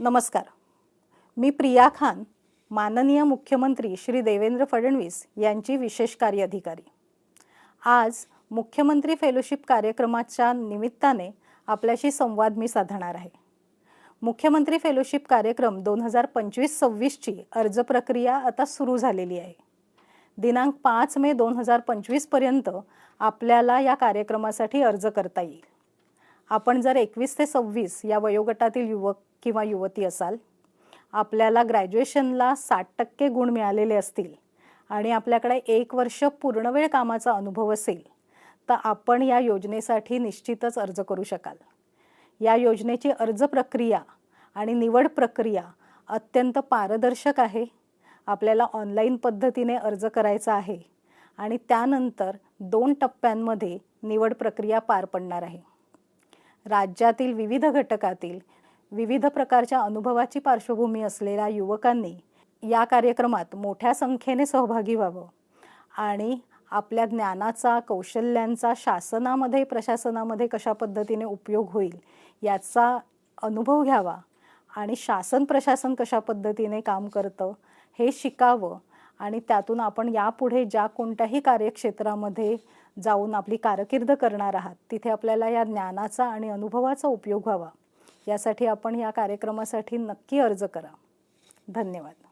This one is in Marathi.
नमस्कार. मी प्रिया खान माननीय मुख्यमंत्री श्री देवेंद्र फडणवीस यांची विशेष कार्याधिकारी आज मुख्यमंत्री फेलोशिप कार्यक्रमाच्या निमित्ताने आपल्याशी संवाद मी साधणार आहे. मुख्यमंत्री फेलोशिप कार्यक्रम दोन हजार पंचवीस सव्वीसची अर्ज प्रक्रिया आता सुरू झालेली आहे. दिनांक पाच मे दोन हजार पंचवीसपर्यंत आपल्याला या कार्यक्रमासाठी अर्ज करता येईल. आपण जर एकवीस ते सव्वीस या वयोगटातील युवक किंवा युवती असाल आपल्याला ग्रॅज्युएशनला साठ टक्के गुण मिळालेले असतील आणि आपल्याकडे एक वर्ष पूर्णवेळ कामाचा अनुभव असेल तर आपण या योजनेसाठी निश्चितच अर्ज करू शकाल. या योजनेची अर्ज प्रक्रिया आणि निवड प्रक्रिया अत्यंत पारदर्शक आहे. आपल्याला ऑनलाईन पद्धतीने अर्ज करायचा आहे आणि त्यानंतर दोन टप्प्यांमध्ये निवड प्रक्रिया पार पडणार आहे. राज्यातील विविध घटकातील विविध प्रकारच्या अनुभवाची पार्श्वभूमी असलेल्या युवकांनी या कार्यक्रमात मोठ्या संख्येने सहभागी व्हावं आणि आपल्या ज्ञानाचा कौशल्यांचा शासनामध्ये प्रशासनामध्ये कशा पद्धतीने उपयोग होईल याचा अनुभव घ्यावा आणि शासन प्रशासन कशा पद्धतीने काम करतं हे शिकावं आणि त्यातून आपण यापुढे ज्या कोणत्याही कार्यक्षेत्रामध्ये जाऊन आपली कारकीर्द करणार आहात तिथे आपल्याला या ज्ञानाचा आणि अनुभवाचा उपयोग व्हावा. यासाठी आपण या कार्यक्रमासाठी नक्की अर्ज करा. धन्यवाद.